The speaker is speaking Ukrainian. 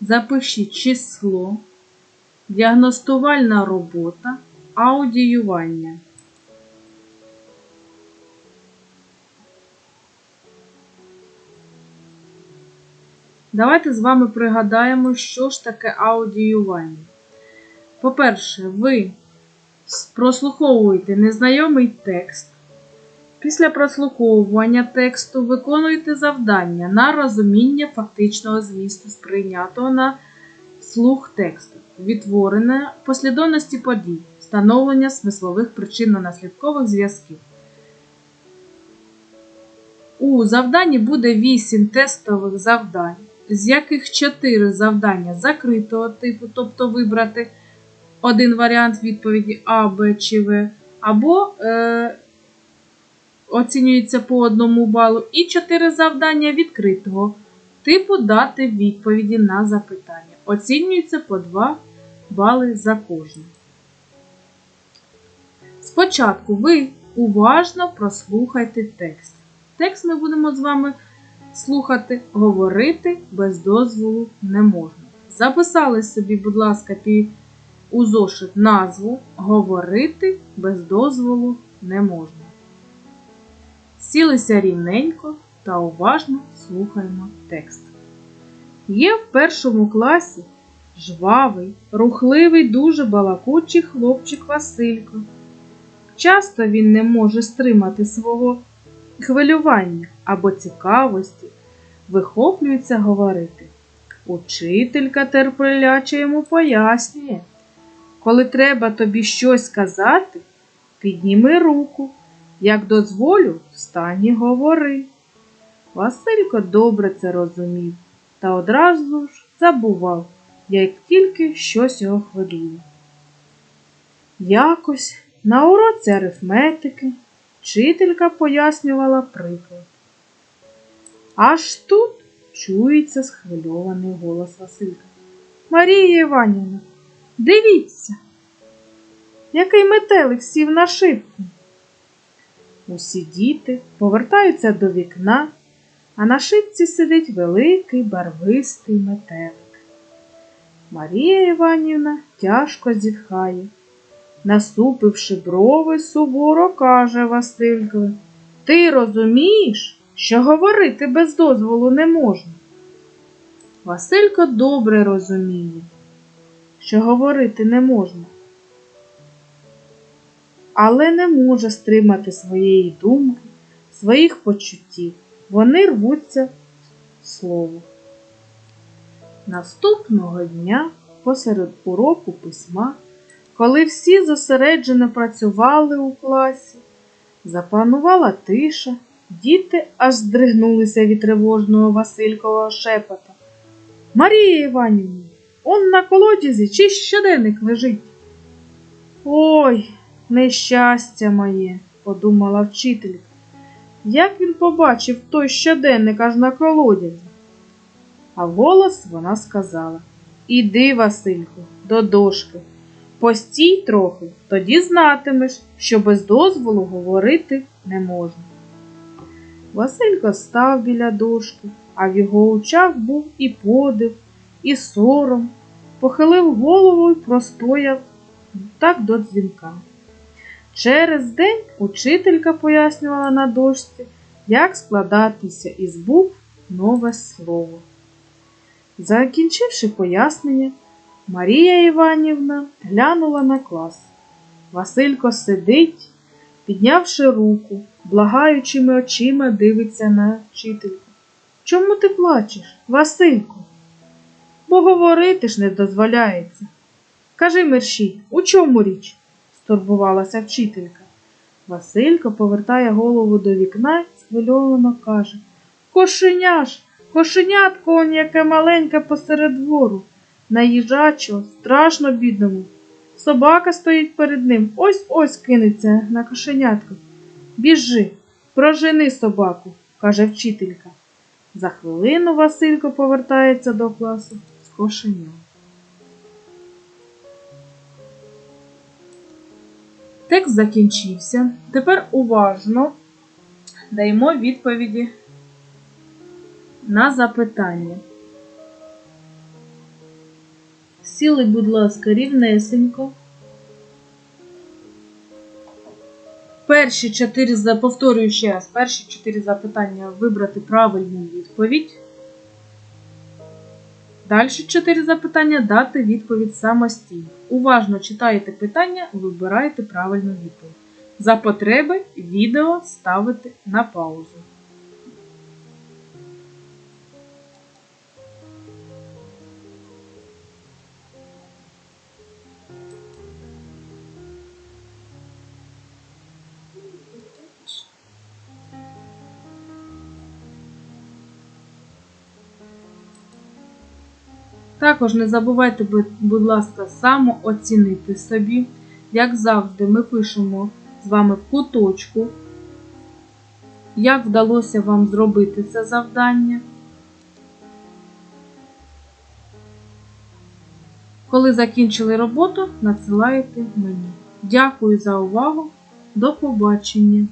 запишіть число, діагностувальна робота, аудіювання. Давайте з вами пригадаємо, що ж таке аудіювання. По-перше, ви прослуховуєте незнайомий текст. Після прослуховування тексту виконуєте завдання на розуміння фактичного змісту сприйнятого на слух тексту, відтворене послідовності подій, встановлення смислових причинно-наслідкових зв'язків. У завданні буде 8 тестових завдань, з яких 4 завдання закритого типу, тобто вибрати один варіант відповіді А, Б чи В, або е, оцінюється по одному балу, і 4 завдання відкритого типу дати відповіді на запитання. Оцінюється по 2 бали за кожне. Спочатку ви уважно прослухайте текст. Текст ми будемо з вами слухати, говорити без дозволу не можна. Записали собі, будь ласка, у зошит назву Говорити без дозволу не можна. Сілися рівненько та уважно слухаємо текст. Є в першому класі жвавий, рухливий, дуже балакучий хлопчик Василько. Часто він не може стримати свого хвилювання або цікавості, вихоплюється говорити. Учителька терпляче йому пояснює. Коли треба тобі щось сказати, підніми руку. Як дозволю, встань і говори. Василько добре це розумів та одразу ж забував, як тільки щось його хвилює. Якось на уроці арифметики вчителька пояснювала приклад. Аж тут чується схвильований голос Василька. Марія Іванівна, дивіться, який метелик сів на шибку. Усі діти повертаються до вікна, а на шибці сидить великий барвистий метелик. Марія Іванівна тяжко зітхає. Насупивши брови, суворо каже Василькові, ти розумієш, що говорити без дозволу не можна? Василько добре розуміє, що говорити не можна, але не може стримати своєї думки, своїх почуттів. Вони рвуться слово. Наступного дня, посеред уроку письма, коли всі зосереджено працювали у класі, запанувала тиша, діти аж здригнулися від тривожного Василькового шепота. Марія Іванівна, он на колодязі чи щоденник лежить. Ой, нещастя моє, подумала вчителька. Як він побачив той щоденник аж на колодязі? А вголос вона сказала Іди, Васильку, до дошки. Постій трохи, тоді знатимеш, що без дозволу говорити не можна. Василько став біля дошки, а в його очах був і подив, і сором, похилив голову і простояв так до дзвінка. Через день учителька пояснювала на дошці, як складатися із букв нове слово. Закінчивши пояснення, Марія Іванівна глянула на клас. Василько сидить, піднявши руку, благаючими очима дивиться на вчительку. Чому ти плачеш, Васильку? Бо говорити ж не дозволяється. Кажи мерщій, у чому річ? Стурбувалася вчителька. Василько повертає голову до вікна і схвильовано каже Кошеня ж, кошенятко он яке маленьке посеред двору. Наїжачого, страшно бідному. Собака стоїть перед ним, ось ось кинеться на кошенятко. Біжи, прожени собаку, каже вчителька. За хвилину Василько повертається до класу з кошеням. Текст закінчився. Тепер уважно даємо відповіді на запитання. Сіли, будь ласка, рівнесенько. Перші чотири повторюю ще раз, перші чотири запитання вибрати правильну відповідь. Далі чотири запитання дати відповідь самостійно. Уважно читаєте питання, вибираєте правильну відповідь. За потреби відео ставите на паузу. Також не забувайте, будь ласка, самооцінити собі. Як завжди, ми пишемо з вами в куточку, як вдалося вам зробити це завдання. Коли закінчили роботу, надсилаєте мені. Дякую за увагу. До побачення!